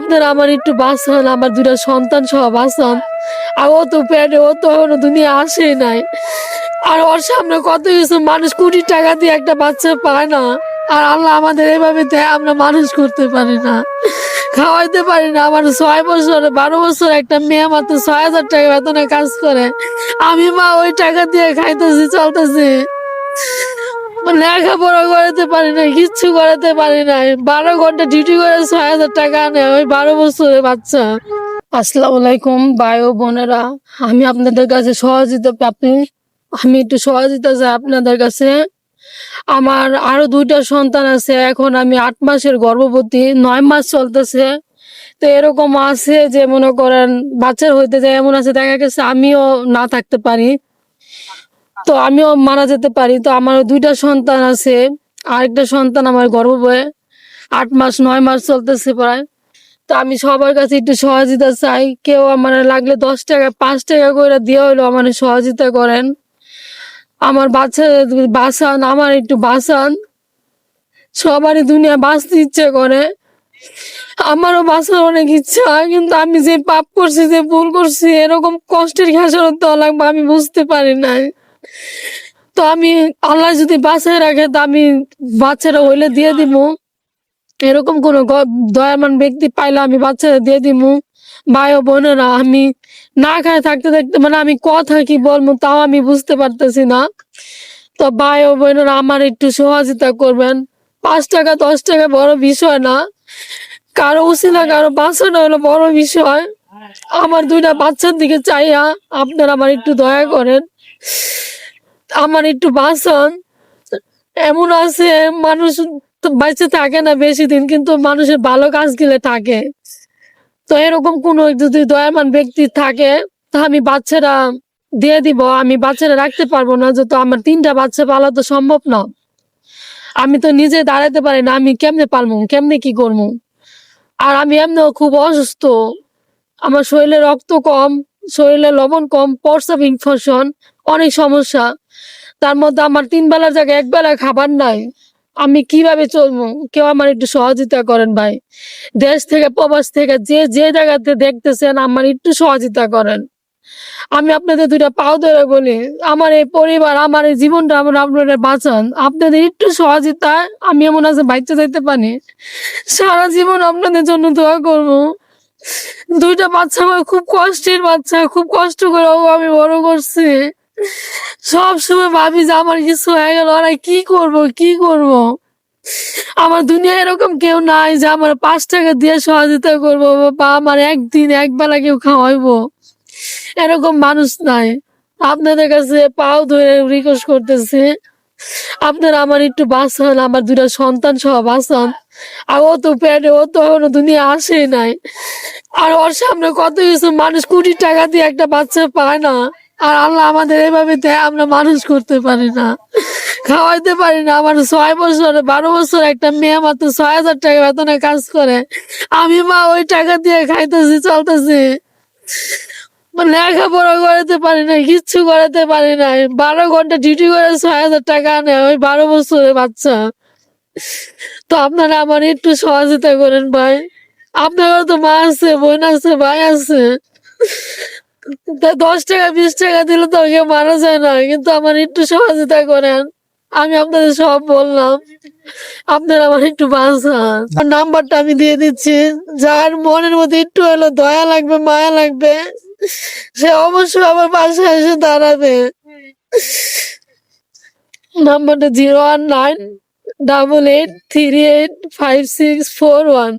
আপনারা আমার একটু বাঁচান, আমার দুটা সন্তান সহ বাঁচান। আর ও তো প্যাডে, ও তো এখনও দুনিয়া আসে নাই। আর ওর সামনে কত কিছু, মানুষ কোটি টাকা দিয়ে একটা বাচ্চা পায় না। আর আল্লাহ আমাদের এভাবে দেয়, আমরা মানুষ করতে পারি না। খাওয়াইতে পারি না, আমার ছয় বছর, বারো বছর একটা মেয়ে মাত্র ছয় হাজার টাকা বেতনে কাজ করে। আমি মা ওই টাকা দিয়ে খাইতেছি, চলতেছি। লেখাপড়া করাতে পারি না কিচ্ছু করাতে পারি না বারো ঘণ্টা ডিউটি করে ছয় হাজার টাকা আনে ওই বারো বছরের বাচ্চা। আসসালামু আলাইকুম ভাই ও বোনেরা। আমি আপনাদের কাছে সহযোগিতা প্রাপ্তি। আমি একটু সহযোগিতা চাই আপনাদের কাছে। আমার আরও দুইটা সন্তান আছে, এখন আমি আট মাসের গর্ভবতী, নয় মাস চলতেছে। তো এরকম আছে যে, মনে করেন বাচ্চার হইতে যায় এমন আছে, দেখা গেছে আমিও না থাকতে পারি। তো আমিও মারা যেতে পারি। তো আমার দুইটা সন্তান আছে। আরেকটা সন্তান আমার গর্ভবয়ে। আট মাস, নয় মাস চলতেছে প্রায়। তো আমি সবার কাছে একটু সহযোগিতা চাই। কেউ আমার লাগলে দশ টাকা, পাঁচ টাকা করে দিয়ে হইল আমার সহযোগিতা করেন। আমার বাচ্চা, বাঁচান, আমার একটু বাঁচান। সবারই দুনিয়া বাঁচতে ইচ্ছে করে। আমারও বাঁচার অনেক ইচ্ছা, কিন্তু আমি যে পাপ করছি, যে ভুল করছি, এরকম কষ্টের খেসারত দেওয়া লাগবে, আমি বুঝতে পারি নাই। তো আমি আল্লাহ যদি বাঁচায় রাখে, তো আমি বাচ্চারা হইলে দিয়ে দিব এরকম কোন দয়ামান ব্যক্তি পাইলে আমি বাচ্চারা দিয়ে দিব ভাই বোনেরা, আমি না খায় থাকতে থাকতে মানে আমি কথা কি বলব তাও আমি বুঝতে পারতেছি না। তো ভাই ও বোনেরা, আমার একটু সহযোগিতা করবেন। পাঁচ টাকা, দশ টাকা বড় বিষয় না। কারও উচিলা কারও বাঁচানো হলো বড় বিষয়। আমার দুইটা বাচ্চার দিকে চাইয়া আপনারা আমার একটু দয়া করেন। আমার একটু বাঁচান। এমন আছে, মানুষ তো থাকে না বেশি দিন, কিন্তু মানুষের ভালো কাজ গেলে থাকে। তো এরকম কোনো যদি দয়ামান ব্যক্তি থাকে, তা আমি বাচ্চারা দিয়ে দিব। আমি বাচ্চারা রাখতে পারব না যত আমার তিনটা বাচ্চা পালা তো সম্ভব না। আমি তো নিজে দাঁড়াতে পারি না, আমি কেমনে পারব কেমনে কি করব আর আমি এমনিও খুব অসুস্থ। আমার শরীরে রক্ত কম, শরীরে লবণ কম প্রস্রাব ইনফেকশন অনেক সমস্যা। তার মধ্যে আমার তিন বেলার জায়গায় এক বেলা খাবার নাই। আমি কীভাবে চলবো? কেউ আমার একটু সহযোগিতা করেন ভাই। দেশ থেকে, প্রবাস থেকে যে যে জায়গাতে দেখতেছেন, আমার একটু সহযোগিতা করেন। আমি আপনাদের দুইটা পাও ধরে বলি, আমার এই পরিবার, আমার এই জীবনটা আমার আপনাদের বাঁচান। আপনাদের একটু সহযোগিতা, আমি এমন আছে বাইচে যাইতে পারি। সারা জীবন আপনাদের জন্য দোয়া করব। দুইটা বাচ্চা খুব কষ্টের বাচ্চা, খুব কষ্ট করে আমি বড় করছি। সব সময় ভাবি যে আমার কিছু হয়ে গেল আর কি করব কি করব? আমার দুনিয়া এরকম কেউ নাই যে আমার পাঁচ টাকা দিয়ে সহযোগিতা করব, বা আমার একদিন একবেলা কেউ খাওয়াইবো। এরকম মানুষ নাই। আপনাদের কাছে পাও ধরে রিকোয়েস্ট করতেছি, আপনারা আমার একটু বাঁচান, আমার দুটা সন্তান সহ বাঁচান। আর ও তো প্যাডে ও তো এখনও দুনিয়া আসে নাই। আর ওর সামনে কত কিছু মানুষ কোটি টাকা দিয়ে একটা বাচ্চা পায় না। আর আল্লাহ আমাদের এভাবে আমরা মানুষ করতে পারি না। খাওয়াইতে পারি না। আমার ছয় বছর, বারো বছর একটা মেয়ে মাত্র ছয় হাজার টাকা বেতনে কাজ করে। আমি মা ওই টাকা দিয়ে খাইতেছি, চলতেছি। লেখাপড়া করাতে পারি না কিচ্ছু করাতে পারি না বারো ঘণ্টা ডিউটি করে ছয় হাজার টাকা আনে ওই বারো বছরের বাচ্চা। তো আপনারা আমার একটু সহযোগিতা করেন ভাই। আপনারও তো মা আছে, বোন আছে, ভাই আছে। দশ টাকা, বিশ টাকা দিলে তো কেউ মারা যায় না, কিন্তু আমার একটু সহযোগিতা করেন। আমি আপনাদের সব বললাম। আপনারা আমার একটু বাঁচান। নাম্বারটা আমি দিয়ে দিচ্ছি। যার মনের মধ্যে একটু হলো দয়া লাগবে, মায়া লাগবে, সে অবশ্যই আমার পাশে এসে দাঁড়াবে। নাম্বারটা zero one nine double eight three eight five six four one.